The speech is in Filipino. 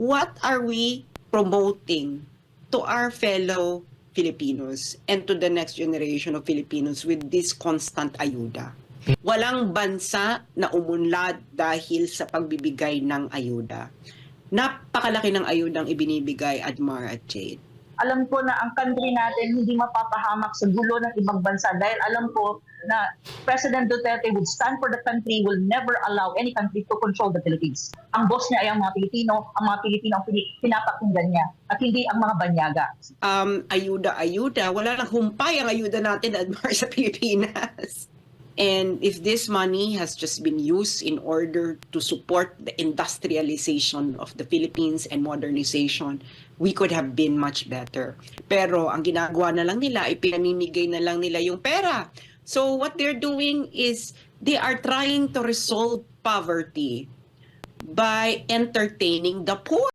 what are we promoting to our fellow Filipinos and to the next generation of Filipinos with this constant ayuda? Walang bansa na umunlad dahil sa pagbibigay ng ayuda. Napakalaki ng ayudang ibinibigay, Admar at Jade. Alam ko na ang country natin hindi mapapahamak sa gulo ng ibang bansa dahil alam ko na President Duterte would stand for the country, will never allow any country to control the Philippines. Ang boss niya ay ang mga Pilipino, ang mga Pilipino ang pinapakinggan niya at hindi ang mga banyaga. um, ayuda-ayuda. Wala lang humpay ang ayuda natin, Admar, sa Pilipinas. And if this money has just been used in order to support the industrialization of the Philippines and modernization, we could have been much better. Pero ang ginagawa na lang nila ay pinamimigay na lang nila yung pera. So what they're doing is they are trying to resolve poverty by entertaining the poor.